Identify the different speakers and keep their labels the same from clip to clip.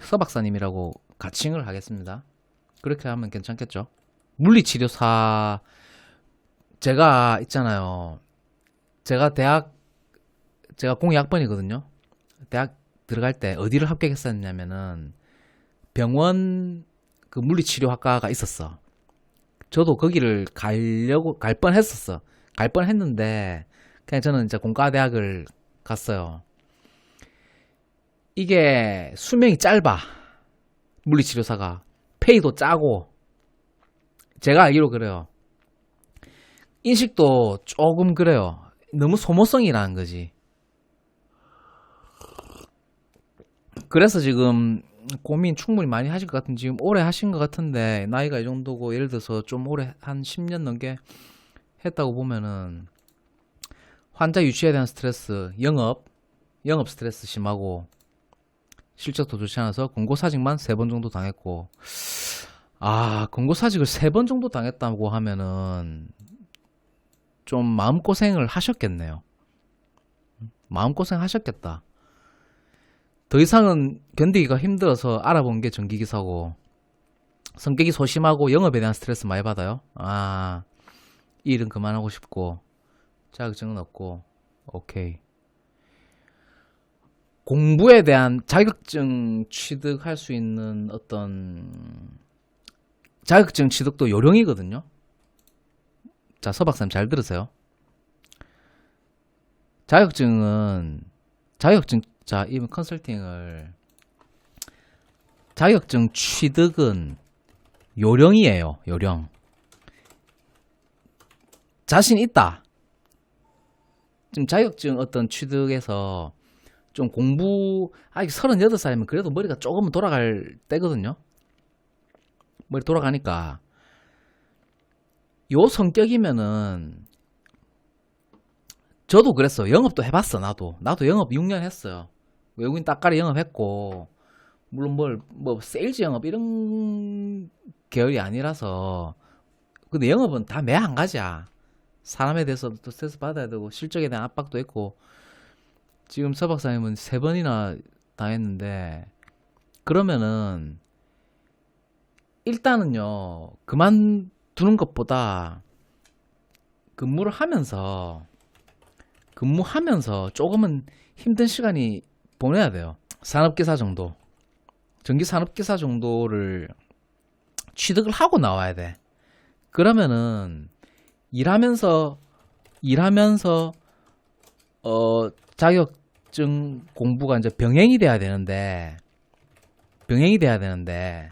Speaker 1: 서 박사님이라고 가칭을 하겠습니다. 그렇게 하면 괜찮겠죠? 물리치료사 제가 있잖아요. 제가 대학 제가 02학번이거든요. 대학 들어갈 때 어디를 합격했었냐면은 병원 그 물리치료학과가 있었어. 저도 거기를 가려고 갈 뻔했었어. 갈 뻔했는데 그냥 저는 이제 공과대학을 갔어요. 이게 수명이 짧아. 물리치료사가 페이도 짜고 제가 알기로 그래요. 인식도 조금 그래요. 너무 소모성이라는 거지. 그래서 지금 고민 충분히 많이 하실 것 같은 지금 오래 하신 것 같은데 나이가 이 정도고 예를 들어서 좀 오래 한 10년 넘게 했다고 보면은 환자 유치에 대한 스트레스, 영업, 영업 스트레스 심하고 실적도 좋지 않아서 권고사직만 세 번 정도 당했고 아 권고사직을 세 번 정도 당했다고 하면은 좀 마음고생을 하셨겠네요. 마음고생 하셨겠다. 더 이상은 견디기가 힘들어서 알아본 게 전기기사고 성격이 소심하고 영업에 대한 스트레스 많이 받아요. 아, 이 일은 그만하고 싶고 자격증은 없고 오케이. 공부에 대한 자격증 취득할 수 있는 어떤 자격증 취득도 요령이거든요. 자, 서박사님 잘 들으세요. 자격증은 자격증 자, 이 컨설팅을 자격증 취득은 요령이에요. 요령. 자신 있다. 지금 자격증 어떤 취득에서 좀 공부 아직 38살이면 그래도 머리가 조금은 돌아갈 때거든요. 머리 돌아가니까 요 성격이면은 저도 그랬어. 영업도 해봤어, 나도. 나도 영업 6년 했어요. 외국인 따까리 영업했고, 물론 뭘, 뭐, 세일즈 영업 이런 계열이 아니라서. 근데 영업은 다 매 한 가지야. 사람에 대해서 또 스트레스 받아야 되고, 실적에 대한 압박도 있고, 지금 서 박사님은 세 번이나 당했는데, 그러면은, 일단은요, 그만두는 것보다, 근무를 하면서, 근무하면서 조금은 힘든 시간이 보내야 돼요. 산업기사 정도. 전기 산업기사 정도를 취득을 하고 나와야 돼. 그러면은 일하면서 일하면서 어 자격 증 공부가 이제 병행이 돼야 되는데 병행이 돼야 되는데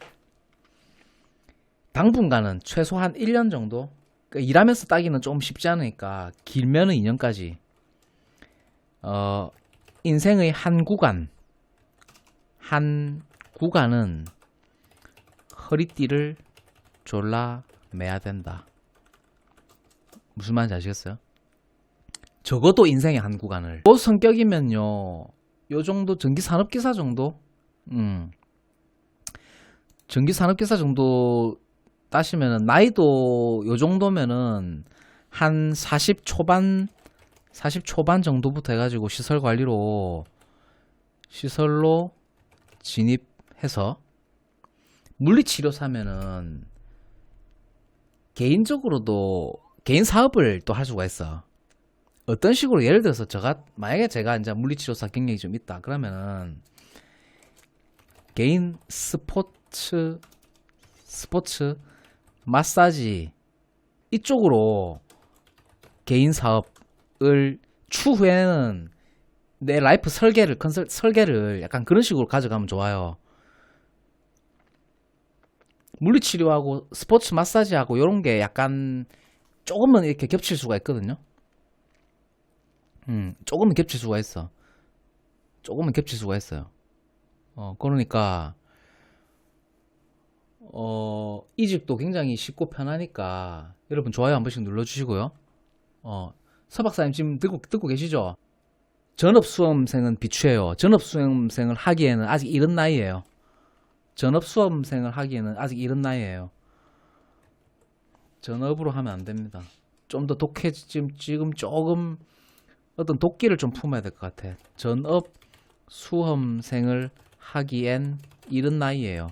Speaker 1: 당분간은 최소한 1년 정도 그러니까 일하면서 따기는 좀 쉽지 않으니까 길면은 2년까지 어, 인생의 한 구간, 한 구간은 허리띠를 졸라 매야 된다. 무슨 말인지 아시겠어요? 적어도 인생의 한 구간을. 그 성격이면요, 요 정도 전기 산업 기사 정도? 음. 전기 산업 기사 정도 따시면은, 나이도 요 정도면은, 한 40 초반 40 초반 정도부터 해가지고 시설 관리로 시설로 진입해서 물리치료사면은 개인적으로도 개인 사업을 또 할 수가 있어. 어떤 식으로 예를 들어서 제가 만약에 제가 이제 물리치료사 경력이 좀 있다 그러면은 개인 스포츠 스포츠 마사지 이쪽으로 개인 사업을 추후에는 내 라이프 설계를 컨설 설계를 약간 그런 식으로 가져가면 좋아요. 물리치료하고 스포츠 마사지하고 이런 게 약간 조금은 이렇게 겹칠 수가 있거든요. 음, 조금은 겹칠 수가 있어. 조금은 겹칠 수가 있어요. 어, 그러니까 어, 이직도 굉장히 쉽고 편하니까 여러분 좋아요 한 번씩 눌러주시고요. 어, 서 박사님 지금 듣고, 듣고 계시죠? 전업수험생은 비추해요. 전업수험생을 하기에는 아직 이른 나이에요. 전업수험생을 하기에는 아직 이른 나이에요. 전업으로 하면 안 됩니다. 좀 더 독해, 지금, 지금 조금 어떤 도끼를 좀 품어야 될 것 같아. 전업 수험생을 하기엔 이른 나이에요.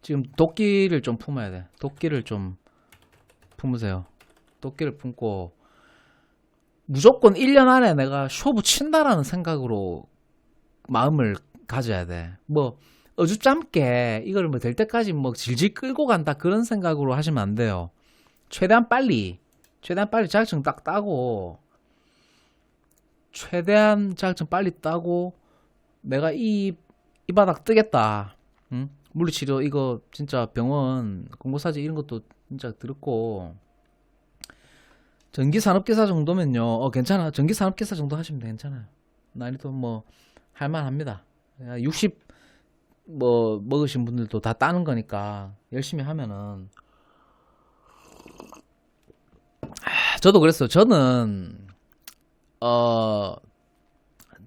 Speaker 1: 지금 도끼를 좀 품어야 돼. 도끼를 좀 품으세요. 도끼를 품고 무조건 1년 안에 내가 쇼부 친다라는 생각으로 마음을 가져야 돼. 뭐 어줍잖게 이걸 뭐 될 때까지 뭐 질질 끌고 간다 그런 생각으로 하시면 안 돼요. 최대한 빨리 최대한 빨리 자격증 딱 따고 최대한 자격증 빨리 따고 내가 이, 이 바닥 뜨겠다. 응? 물리치료 이거 진짜 병원 공고사지 이런 것도 진짜 들었고. 전기산업기사 정도면요. 어 괜찮아. 전기산업기사 정도 하시면 돼, 괜찮아요. 난이도 뭐 할만합니다. 60 뭐 먹으신 분들도 다 따는 거니까 열심히 하면은 아, 저도 그랬어요 저는 어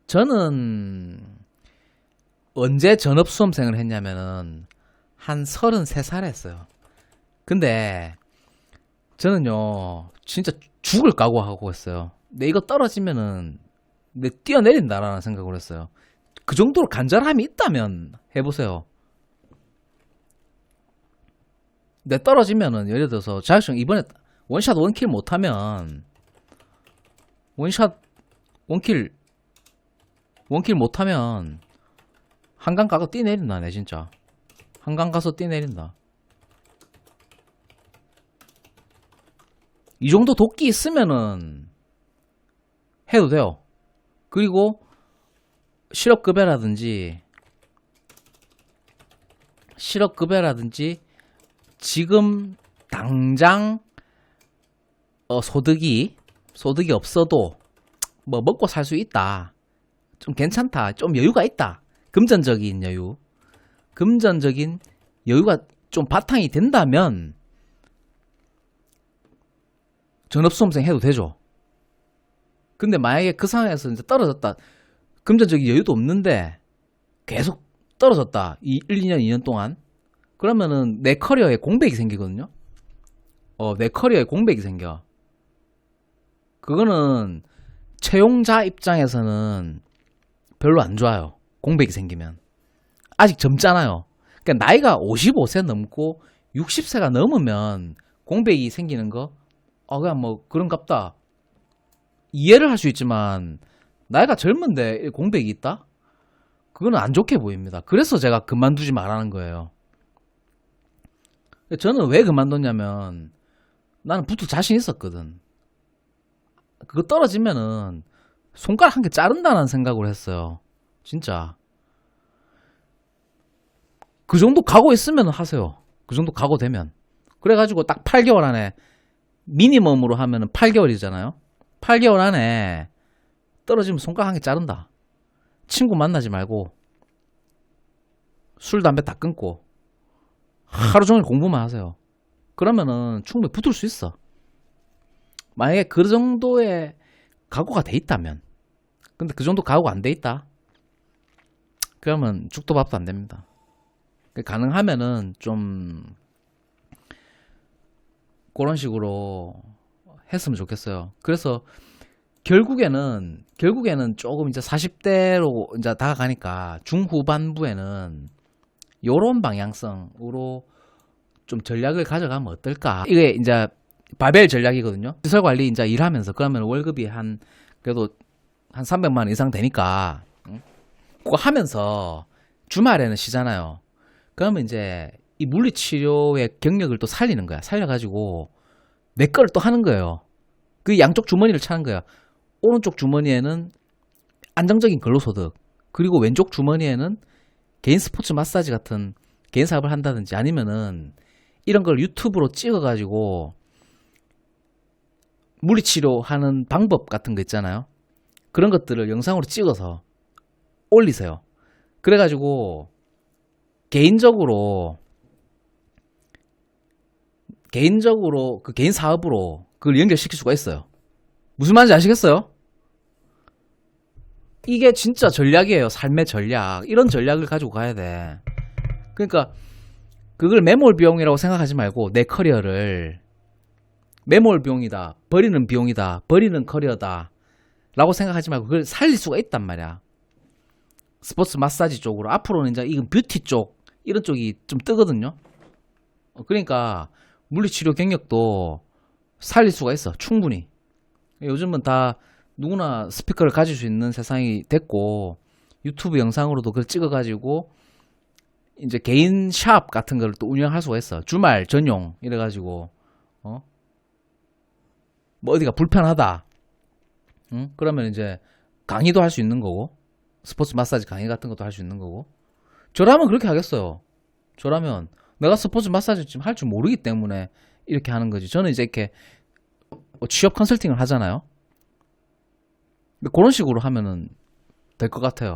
Speaker 1: 저는 언제 전업 수험생을 했냐면은 한 33살 했어요. 근데 저는요 진짜 죽을 각오하고 했어요. 내 이거 떨어지면은 내 뛰어내린다라는 생각을 했어요. 그 정도로 간절함이 있다면 해보세요. 내 떨어지면은 예를 들어서 자격증 이번에 원샷 원킬 못하면 원샷 원킬 원킬 못하면 한강 가서 뛰내린다 내 진짜. 한강 가서 뛰내린다. 이 정도 도끼 있으면은 해도 돼요. 그리고 실업급여라든지 실업급여라든지 지금 당장 어, 소득이 소득이 없어도 뭐 먹고 살 수 있다 좀 괜찮다 좀 여유가 있다 금전적인 여유, 금전적인 여유가 좀 바탕이 된다면 전업수험생 해도 되죠. 근데 만약에 그 상황에서 이제 떨어졌다. 금전적인 여유도 없는데 계속 떨어졌다. 이 1, 2년, 2년 동안. 그러면은 내 커리어에 공백이 생기거든요. 어, 내 커리어에 공백이 생겨. 그거는 채용자 입장에서는 별로 안 좋아요. 공백이 생기면 아직 젊잖아요. 그러니까 나이가 55세 넘고 60세가 넘으면 공백이 생기는 거, 아 그냥 뭐 그런갑다 이해를 할 수 있지만 나이가 젊은데 공백이 있다? 그거는 안 좋게 보입니다. 그래서 제가 그만두지 말라는 거예요. 저는 왜 그만뒀냐면 나는 붙을 자신 있었거든. 그거 떨어지면은 손가락 한 개 자른다는 생각을 했어요. 진짜. 그 정도 각오 있으면 하세요. 그 정도 각오 되면. 그래가지고 딱 8개월 안에 미니멈으로 하면은 8개월이잖아요. 8개월 안에 떨어지면 손가락 한 개 자른다. 친구 만나지 말고 술, 담배 다 끊고 하루 종일 공부만 하세요. 그러면은 충분히 붙을 수 있어. 만약에 그 정도의 각오가 돼 있다면. 근데 그 정도 각오가 안 돼 있다. 그러면 죽도 밥도 안 됩니다. 가능하면은 좀 그런 식으로 했으면 좋겠어요. 그래서 결국에는 결국에는 조금 이제 40대로 이제 다가가니까 중후반부에는 요런 방향성으로 좀 전략을 가져가면 어떨까? 이게 이제 바벨 전략이거든요. 시설 관리 이제 일하면서 그러면 월급이 한 그래도 한 300만 원 이상 되니까 응? 그거 하면서 주말에는 쉬잖아요. 그러면 이제 이 물리치료의 경력을 또 살리는 거야. 살려가지고 내 거를 또 하는 거예요. 그 양쪽 주머니를 차는 거야. 오른쪽 주머니에는 안정적인 근로소득, 그리고 왼쪽 주머니에는 개인 스포츠 마사지 같은 개인 사업을 한다든지 아니면은 이런 걸 유튜브로 찍어가지고 물리치료 하는 방법 같은 거 있잖아요. 그런 것들을 영상으로 찍어서 올리세요. 그래가지고 개인적으로 개인적으로 그 개인 사업으로 그걸 연결시킬 수가 있어요. 무슨 말인지 아시겠어요? 이게 진짜 전략이에요. 삶의 전략. 이런 전략을 가지고 가야 돼. 그러니까 그걸 매몰 비용이라고 생각하지 말고 내 커리어를 매몰 비용이다. 버리는 비용이다. 버리는 커리어다. 라고 생각하지 말고 그걸 살릴 수가 있단 말이야. 스포츠 마사지 쪽으로 앞으로는 이제 이건 뷰티 쪽 이런 쪽이 좀 뜨거든요. 어, 그러니까 물리치료 경력도 살릴 수가 있어 충분히. 요즘은 다 누구나 스피커를 가질 수 있는 세상이 됐고 유튜브 영상으로도 그걸 찍어 가지고 이제 개인 샵 같은 걸 또 운영할 수가 있어. 주말 전용 이래 가지고 어? 뭐 어디가 불편하다. 응? 그러면 이제 강의도 할 수 있는 거고 스포츠 마사지 강의 같은 것도 할 수 있는 거고 저라면 그렇게 하겠어요. 저라면 내가 스포츠 마사지 지금 할 줄 모르기 때문에 이렇게 하는 거지. 저는 이제 이렇게 뭐 취업 컨설팅을 하잖아요. 그런 식으로 하면은 될 것 같아요.